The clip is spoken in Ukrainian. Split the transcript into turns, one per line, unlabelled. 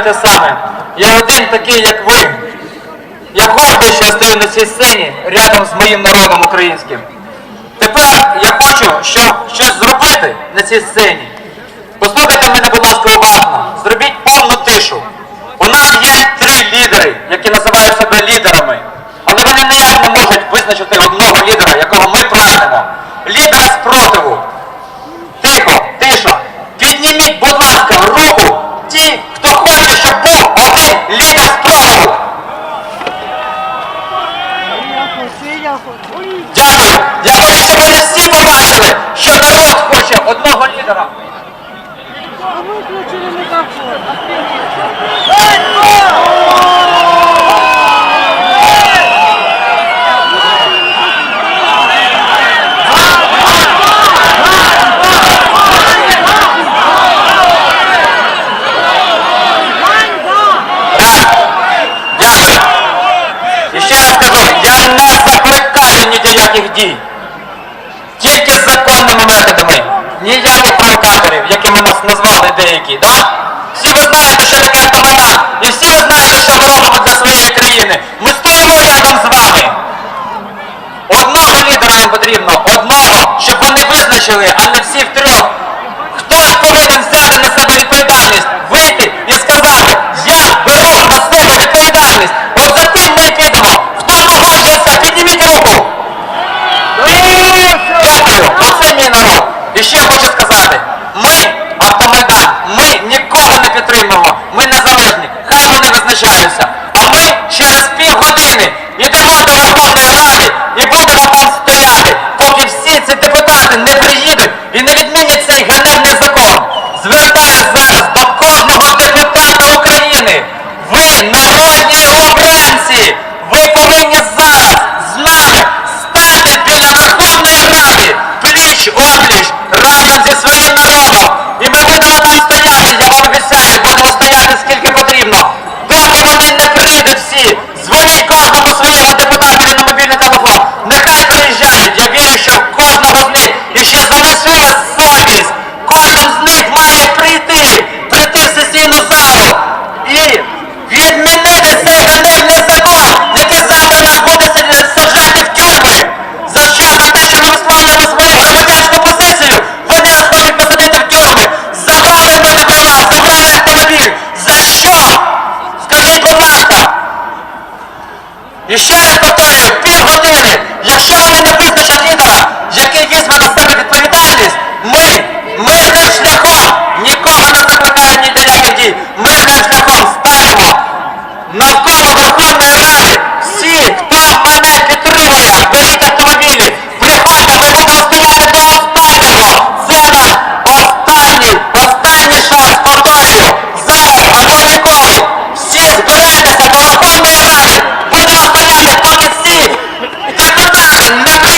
те саме. Я один такий, як ви. Я гордий, що я стою на цій сцені рядом з моїм народом українським. Тепер я хочу що, щось зробити на цій сцені. Послухайте мене, будь ласка, уважно. Зробіть повну тишу. У нас є три лідери, які називають себе лідерами. Але вони ніяк не можуть визначити одного лідера, якого ми прагнемо. Лідера спротиву. Дякую. Хочу, щоб всі побачили, що народ хоче одного лідера. Дякую. І ще раз кажу, я не закликаю ні до яких дій. Тільки законними методами. Ніяких провокаторів, якими нас назвали деякі, да? Всі ви знаєте, що таке автомайдан. І всі ви знаєте, що ми робимо для своєї країни. Ми стоїмо рядом з вами. Одного лідера нам потрібно, одного, щоб вони визначили, а не всі втрьох. Хтось повинен взяти хочу сказати, ми, І ще раз повторюю, півгодини. Якщо вони не визначать лідера, який візьме на себе відповідальність, Yeah.